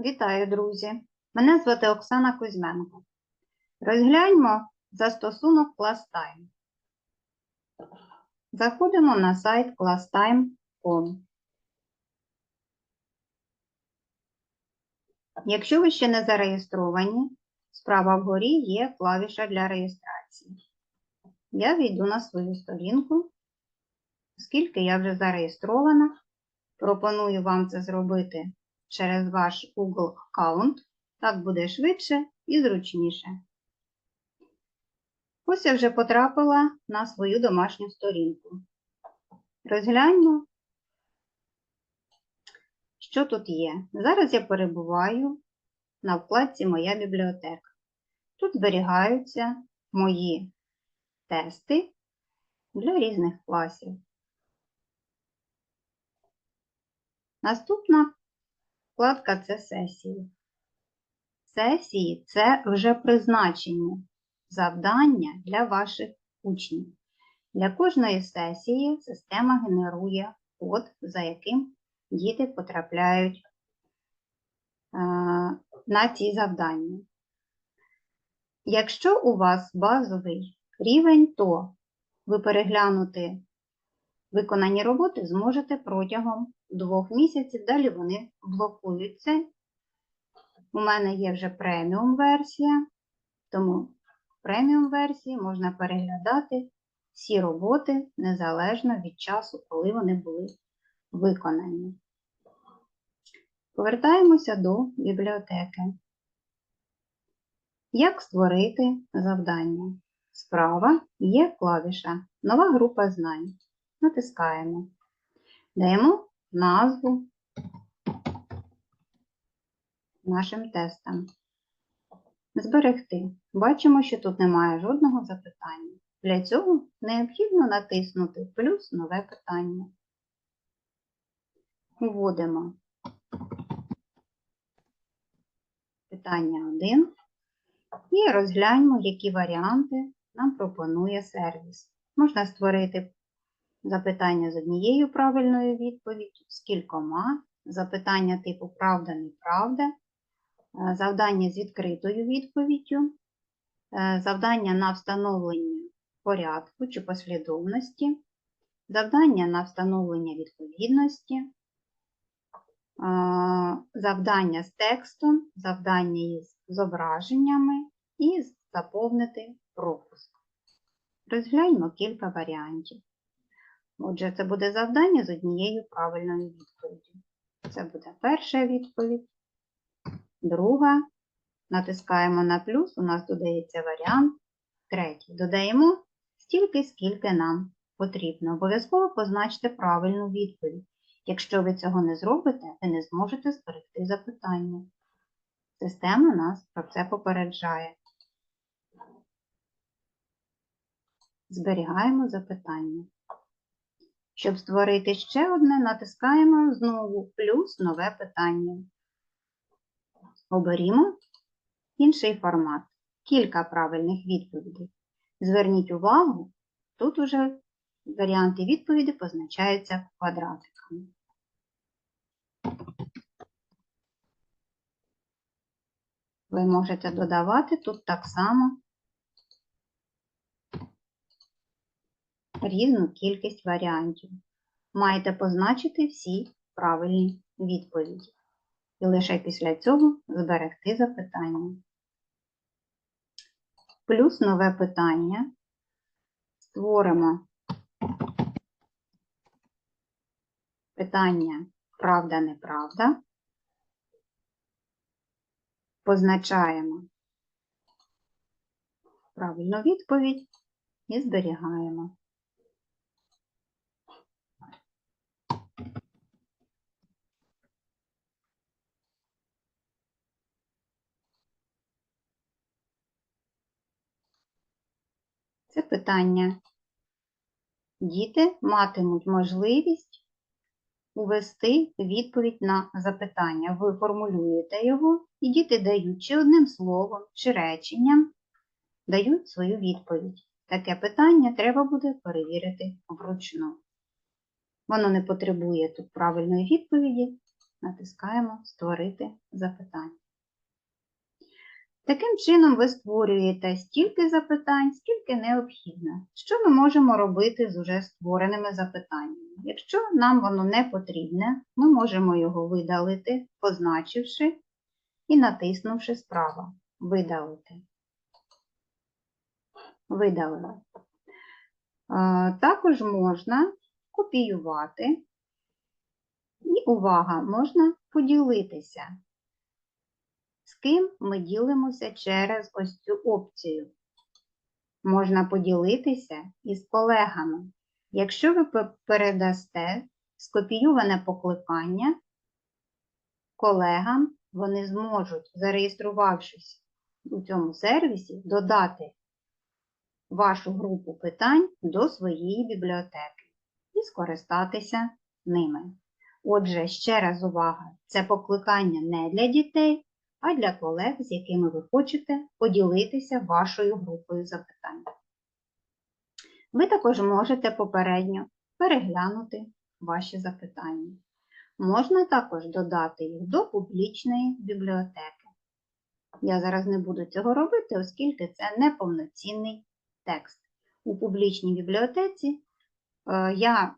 Вітаю, друзі! Мене звати Оксана Кузьменко. Розгляньмо застосунок ClassTime. Заходимо на сайт classtime.com. Якщо ви ще не зареєстровані, справа вгорі є клавіша для реєстрації. Я війду на свою сторінку, оскільки я вже зареєстрована. Пропоную вам це зробити через ваш Google аккаунт. Так буде швидше і зручніше. Ось я вже потрапила на свою домашню сторінку. Розгляньмо, що тут є. Зараз я перебуваю на вкладці Моя бібліотека. Тут зберігаються мої тести для різних класів. Наступна вкладка це сесії. Сесії це вже призначені завдання для ваших учнів. Для кожної сесії система генерує код, за яким діти потрапляють е, на ці завдання. Якщо у вас базовий рівень, то ви переглянути виконані роботи зможете протягом двох місяців, далі вони блокуються. У мене є вже преміум версія, тому в преміум версії можна переглядати всі роботи незалежно від часу, коли вони були виконані. Повертаємося до бібліотеки. Як створити завдання? Справа є клавіша Нова група знань. Натискаємо. Даємо назву нашим тестам. Зберегти. Бачимо, що тут немає жодного запитання. Для цього необхідно натиснути плюс нове питання. Вводимо питання 1 і розгляньмо, які варіанти нам пропонує сервіс. Можна створити запитання з однією правильною відповіддю, з кількома, запитання типу правда-неправда, е, завдання з відкритою відповіддю, е, завдання на встановлення порядку чи послідовності, завдання на встановлення відповідності, е, завдання з текстом, завдання із зображеннями і заповнити пропуск. Розгляньмо кілька варіантів. Отже, це буде завдання з однією правильною відповіддю. Це буде перша відповідь. Друга. Натискаємо на плюс, у нас додається варіант. Третій. Додаємо стільки, скільки нам потрібно. Обов'язково позначте правильну відповідь. Якщо ви цього не зробите, ви не зможете зберегти запитання. Система нас про це попереджає. Зберігаємо запитання. Щоб створити ще одне, натискаємо знову плюс нове питання. Оберімо інший формат. Кілька правильних відповідей. Зверніть увагу, тут уже варіанти відповіді позначаються квадратиками. Ви можете додавати тут так само різну кількість варіантів. Маєте позначити всі правильні відповіді. І лише після цього зберегти запитання. Плюс нове питання. Створимо питання правда-неправда. Позначаємо правильну відповідь і зберігаємо. Це питання. Діти матимуть можливість увести відповідь на запитання. Ви формулюєте його, і діти дають чи одним словом, чи реченням, дають свою відповідь. Таке питання треба буде перевірити вручну. Воно не потребує тут правильної відповіді, натискаємо Створити запитання. Таким чином ви створюєте стільки запитань, скільки необхідно. Що ми можемо робити з уже створеними запитаннями? Якщо нам воно не потрібне, ми можемо його видалити, позначивши і натиснувши справа Видалити. Видалили. Е, Також можна копіювати. І увага, можна поділитися з ким ми ділимося через ось цю опцію. Можна поділитися із колегами. Якщо ви передасте скопійоване покликання колегам, вони зможуть, зареєструвавшись у цьому сервісі, додати вашу групу питань до своєї бібліотеки і скористатися ними. Отже, ще раз увага, це покликання не для дітей, а для колег, з якими ви хочете поділитися вашою групою запитань. Ви також можете попередньо переглянути ваші запитання. Можна також додати їх до публічної бібліотеки. Я зараз не буду цього робити, оскільки це неповноцінний текст. У публічній бібліотеці е, я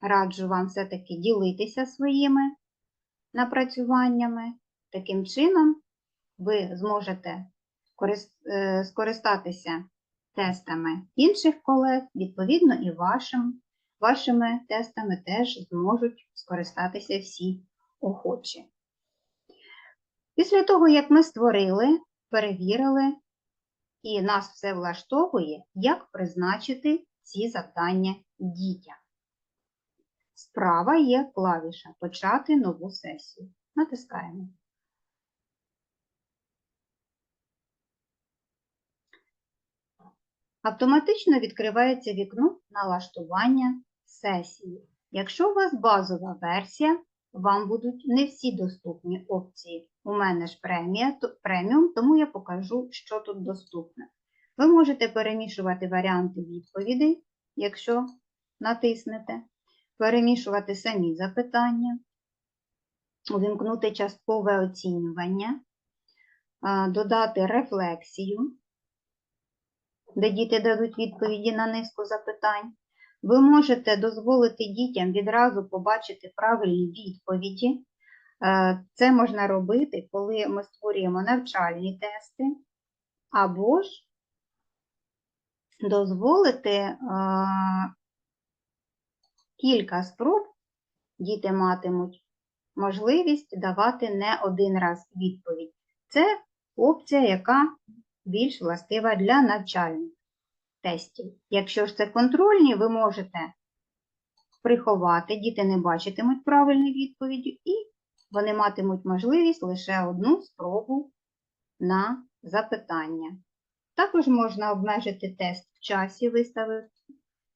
раджу вам все-таки ділитися своїми напрацюваннями. Таким чином, ви зможете е, скористатися тестами інших колег, відповідно, і вашим, вашими тестами теж зможуть скористатися всі охочі. Після того, як ми створили, перевірили, і нас все влаштовує, як призначити ці завдання дітям. Справа є клавіша Почати нову сесію. Натискаємо. Автоматично відкривається вікно налаштування сесії. Якщо у вас базова версія, вам будуть не всі доступні опції. У мене ж преміум, тому я покажу, що тут доступне. Ви можете перемішувати варіанти відповідей, якщо натиснете, перемішувати самі запитання, увімкнути часткове оцінювання, додати рефлексію, де діти дадуть відповіді на низку запитань. Ви можете дозволити дітям відразу побачити правильні відповіді. Е, Це можна робити, коли ми створюємо навчальні тести, або ж дозволити е, кілька спроб діти матимуть можливість давати не один раз відповідь. Це опція, яка більш властива для навчальних тестів. Якщо ж це контрольні, ви можете приховати, діти не бачитимуть правильної відповіді, і вони матимуть можливість лише одну спробу на запитання. Також можна обмежити тест в часі, виставити,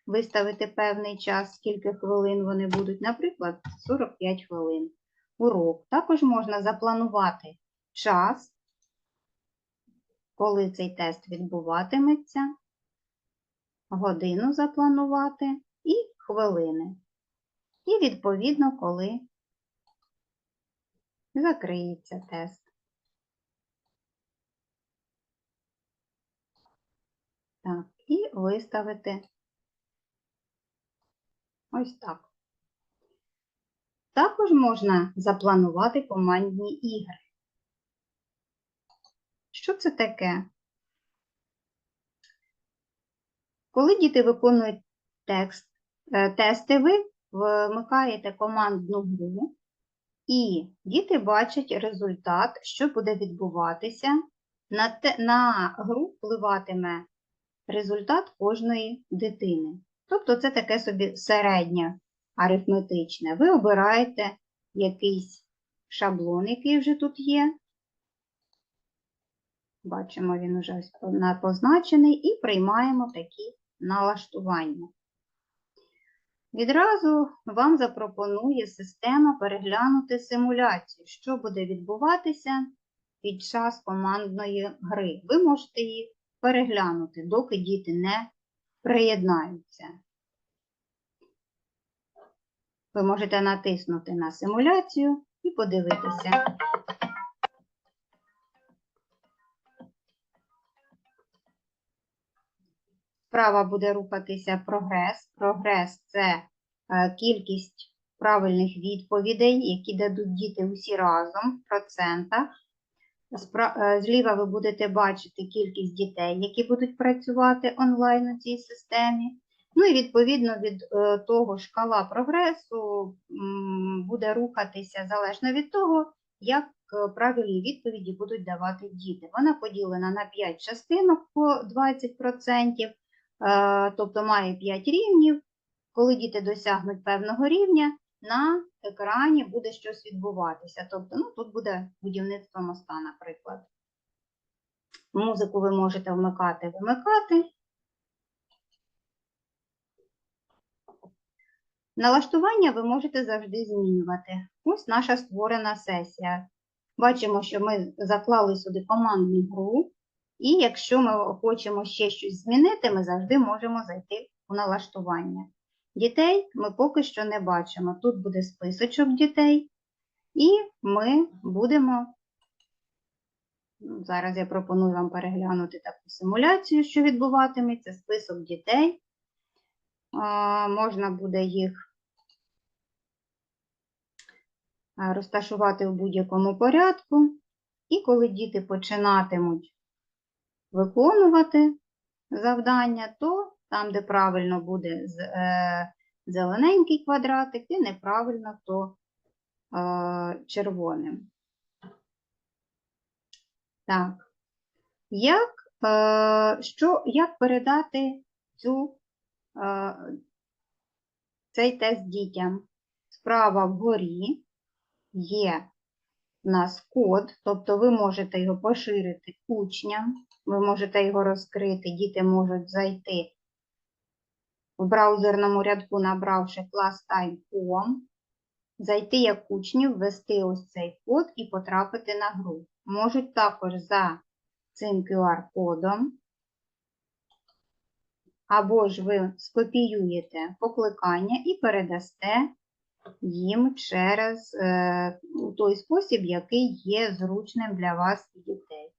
виставити певний час, скільки хвилин вони будуть, наприклад, 45 хвилин. Урок. Також можна запланувати час, коли цей тест відбуватиметься, годину запланувати і хвилини. І, відповідно, коли закриється тест. Так, і виставити ось так. Також можна запланувати командні ігри. Що це таке? Коли діти виконують текст, е, тести, ви вмикаєте командну гру, і діти бачать результат, що буде відбуватися. На, те, на гру впливатиме результат кожної дитини. Тобто це таке собі середнє арифметичне. Ви обираєте якийсь шаблон, який вже тут є. Бачимо, він вже позначений, і приймаємо такі налаштування. Відразу вам запропонує система переглянути симуляцію, що буде відбуватися під час командної гри. Ви можете її переглянути, доки діти не приєднаються. Ви можете натиснути на симуляцію і подивитися. Справа буде рухатися прогрес. Прогрес це е, кількість правильних відповідей, які дадуть діти усі разом в процентах. Е, Зліва ви будете бачити кількість дітей, які будуть працювати онлайн у цій системі. Ну і відповідно від е, того шкала прогресу буде рухатися залежно від того, як правильні відповіді будуть давати діти. Вона поділена на 5 частинок по 20%, е, тобто має 5 рівнів. Коли діти досягнуть певного рівня, на екрані буде щось відбуватися. Тобто, ну, тут буде будівництво моста, наприклад. Музику ви можете вмикати, вимикати. Налаштування ви можете завжди змінювати. Ось наша створена сесія. Бачимо, що ми заклали сюди командну гру, і якщо ми хочемо ще щось змінити, ми завжди можемо зайти у налаштування. Дітей ми поки що не бачимо. Тут буде списочок дітей, і ми будемо. Зараз я пропоную вам переглянути таку симуляцію, що відбуватиметься, список дітей. Можна буде їх розташувати в будь-якому порядку. І коли діти починатимуть виконувати завдання, то там, де правильно буде е, зелененький квадратик, і неправильно, то е, червоним. Так. Як, е, що, як передати цю, цей тест дітям? Справа вгорі є у нас код, тобто ви можете його поширити учням, ви можете його розкрити, діти можуть зайти в браузерному рядку, набравши class.time.com, зайти як учні, ввести ось цей код і потрапити на гру. Можуть також за цим QR-кодом, або ж ви скопіюєте покликання і передасте їм через е, той спосіб, який є зручним для вас і дітей.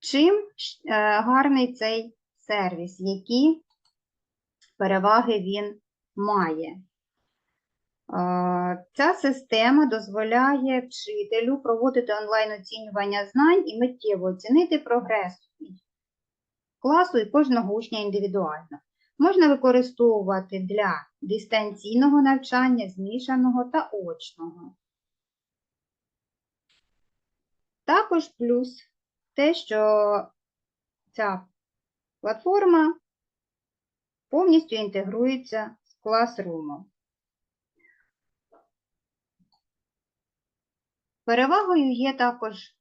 Чим е, гарний цей сервіс, які переваги він має? Е, Ця система дозволяє вчителю проводити онлайн-оцінювання знань і миттєво оцінити прогрес класу і кожного учня індивідуально. Можна використовувати для дистанційного навчання, змішаного та очного. Також плюс те, що ця платформа повністю інтегрується з Classroom. Перевагою є також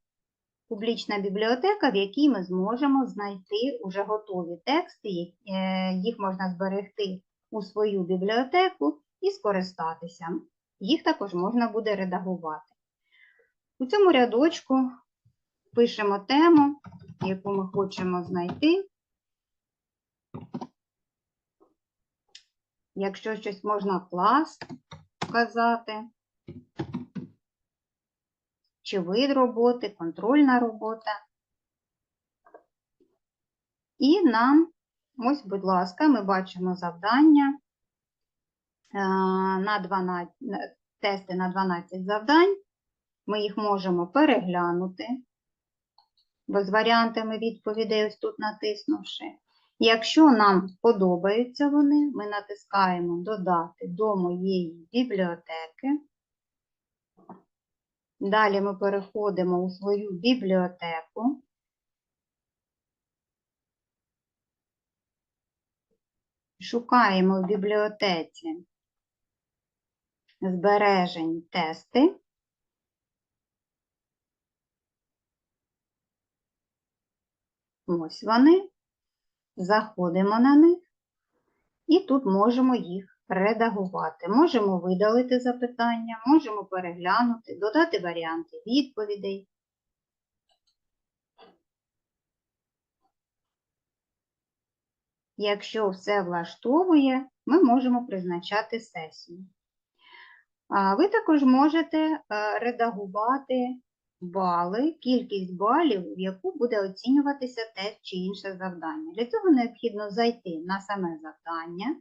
публічна бібліотека, в якій ми зможемо знайти уже готові тексти, е, їх можна зберегти у свою бібліотеку і скористатися. Їх також можна буде редагувати. У цьому рядочку пишемо тему, яку ми хочемо знайти. Якщо щось можна клас вказати, чи вид роботи, контрольна робота. І нам, ось, будь ласка, ми бачимо завдання е, на 12, тести на 12 завдань. Ми їх можемо переглянути бо з варіантами відповідей, ось тут натиснувши. Якщо нам подобаються вони, ми натискаємо Додати до моєї бібліотеки. Далі ми переходимо у свою бібліотеку. Шукаємо в бібліотеці збережені тести. Ось вони. Заходимо на них і тут можемо їх редагувати. Можемо видалити запитання, можемо переглянути, додати варіанти відповідей. Якщо все влаштовує, ми можемо призначати сесію. Ви також можете е, редагувати бали, кількість балів, в яку буде оцінюватися те чи інше завдання. Для цього необхідно зайти на саме завдання.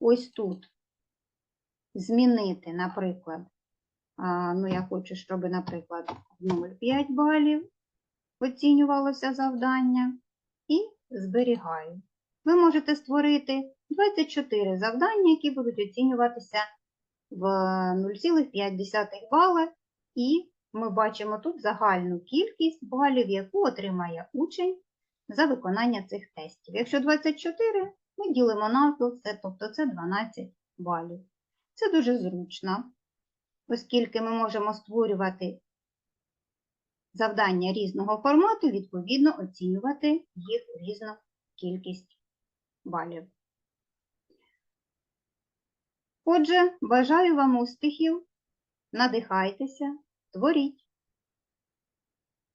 Ось тут змінити, наприклад, ну я хочу, щоб, наприклад, 0,5 балів оцінювалося завдання і зберігаю. Ви можете створити 24 завдання, які будуть оцінюватися в 0,5 бали, і ми бачимо тут загальну кількість балів, яку отримає учень за виконання цих тестів. Якщо 24, ми ділимо навпіл, це, тобто це 12 балів. Це дуже зручно, оскільки ми можемо створювати завдання різного формату, відповідно оцінювати їх різну кількість балів. Отже, бажаю вам успіхів, надихайтеся, творіть.